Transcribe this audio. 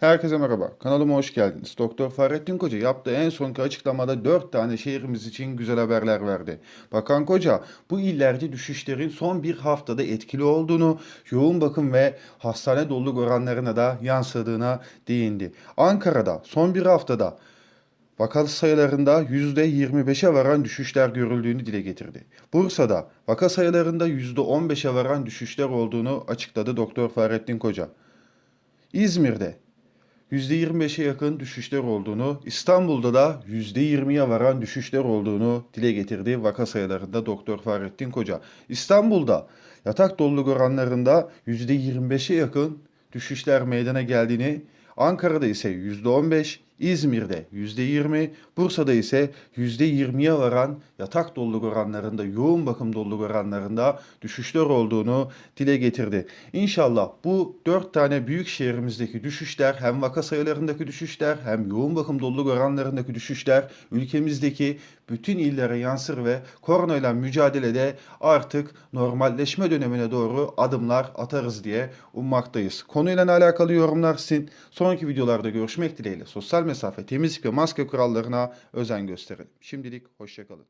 Herkese merhaba. Kanalıma hoş geldiniz. Doktor Fahrettin Koca yaptığı en sonki açıklamada 4 tane şehrimiz için güzel haberler verdi. Bakan Koca bu illerde düşüşlerin son bir haftada etkili olduğunu, yoğun bakım ve hastane doluluk oranlarına da yansıdığına değindi. Ankara'da son bir haftada Vaka sayılarında %25'e varan düşüşler görüldüğünü dile getirdi. Bursa'da vaka sayılarında %15'e varan düşüşler olduğunu açıkladı Doktor Fahrettin Koca. İzmir'de %25'e yakın düşüşler olduğunu, İstanbul'da da %20'ye varan düşüşler olduğunu dile getirdi vaka sayılarında Doktor Fahrettin Koca. İstanbul'da yatak doluluk oranlarında %25'e yakın düşüşler meydana geldiğini, Ankara'da ise %15, İzmir'de %20, Bursa'da ise %20'ye varan yatak doluluk oranlarında, yoğun bakım doluluk oranlarında düşüşler olduğunu dile getirdi. İnşallah bu dört tane büyük şehrimizdeki düşüşler hem vaka sayılarındaki düşüşler hem yoğun bakım doluluk oranlarındaki düşüşler ülkemizdeki bütün illere yansır ve koronayla mücadelede artık normalleşme dönemine doğru adımlar atarız diye ummaktayız. Konuyla alakalı yorumlar sizin. Sonraki videolarda görüşmek dileğiyle sosyal mesafe, temizlik ve maske kurallarına özen gösterelim. Şimdilik hoşçakalın.